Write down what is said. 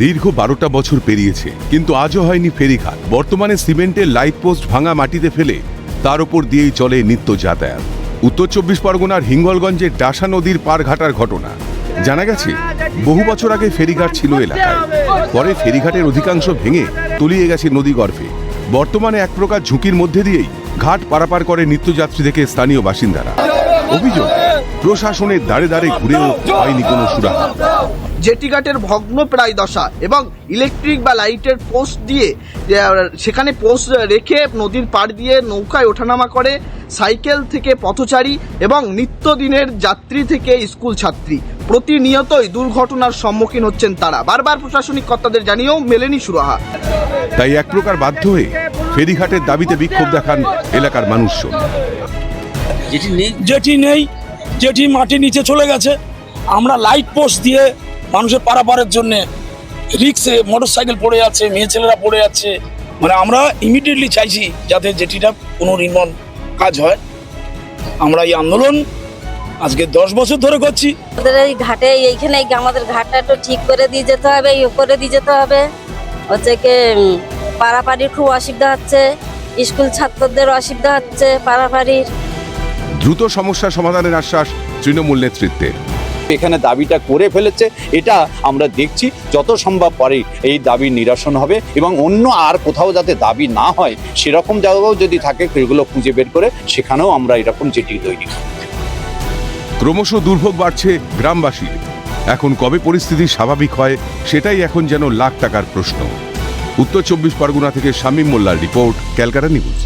দীর্ঘ বারোটা বছর পেরিয়েছে, কিন্তু আজও হয়নি ফেরিঘাট। বর্তমানে সিমেন্টের লাইট পোস্ট ভাঙা মাটিতে ফেলে, তার ওপর দিয়েই চলে নিত্য যাতায়াত। উত্তর চব্বিশ পরগনার হিঙ্গলগঞ্জের ডাসা নদীর পার ঘাটার ঘটনা। জানা গেছে, বহু বছর আগে ফেরিঘাট ছিল এলাকায়। পরে ফেরিঘাটের অধিকাংশ ভেঙে তলিয়ে গেছে নদী গর্ভে। বর্তমানে এক প্রকার ঝুঁকির মধ্যে দিয়েই ঘাট পারাপার করে নিত্যযাত্রী থেকে স্থানীয় বাসিন্দারা। অভিযোগ প্রশাসনের দাঁড়ে দাঁড়ে ঘুরেও হয়নি কোনো সুরাহা। জেটিঘাটের ভগ্ন প্রায় দশা এবং ইলেকট্রিক বা লাইটের পোস্ট দিয়ে সেখানে পোস্ট রেখে নদীর পাড় দিয়ে নৌকায় ওঠানামা করে সাইকেল থেকে পথচারী এবং নিত্যদিনের যাত্রী থেকে স্কুল ছাত্রী। প্রতিনিয়তই দুর্ঘটনার সম্মুখীন হচ্ছেন তারা। বারবার প্রশাসনিক কর্তাদের জানিয়েও মেলেনি সুরাহা। তাই এক প্রকার বাধ্য হয়ে ফেরিঘাটের দাবিতে বিক্ষোভ দেখান এলাকার মানুষজন। যেটি নেই? যেটি নেই। যেটি মাটির নিচে চলে গেছে। আমরা লাইট পোস্ট দিয়ে মানুষের পারাপারের জন্য রিক্সে মোটর সাইকেল পড়ে যাচ্ছে মেয়ে ছেলেরা পড়ে যাচ্ছে মানে আমরা ইমিডিয়েটলি চাইছি যাতে যেটিটা পুনর্নির্মাণ কাজ হয়। আমরা এই আন্দোলন আজকে দশ বছর ধরে করছি। আমাদের এই ঘাটে এইখানে এই আমাদের ঘাটটা একটু ঠিক করে দিয়ে যেতে হবে ইয়ে করে দিয়ে যেতে হবে। হচ্ছে কি পাড়াপাড়ির খুব অসুবিধা হচ্ছে স্কুল ছাত্রদের অসুবিধা হচ্ছে পাড়াপাড়ির দ্রুত সমস্যা সমাধানের আশ্বাস তৃণমূল নেতৃত্বের এখানে দাবিটা করে ফেলেছে এটা আমরা দেখছি যত সম্ভব পরে এই দাবি নিরসন হবে এবং অন্য আর কোথাও যাতে দাবি না হয় সেরকম জায়গাও যদি থাকে সেগুলো খুঁজে বের করে সেখানেও আমরা এরকম যেটি তৈরি। ক্রমশ দুর্ভোগ বাড়ছে গ্রামবাসীর। এখন কবে পরিস্থিতি স্বাভাবিক হয় সেটাই এখন যেন লাখ টাকার প্রশ্ন। উত্তর চব্বিশ পরগনা থেকে শামীম মোল্লার রিপোর্ট ক্যালকাটা নিউজ।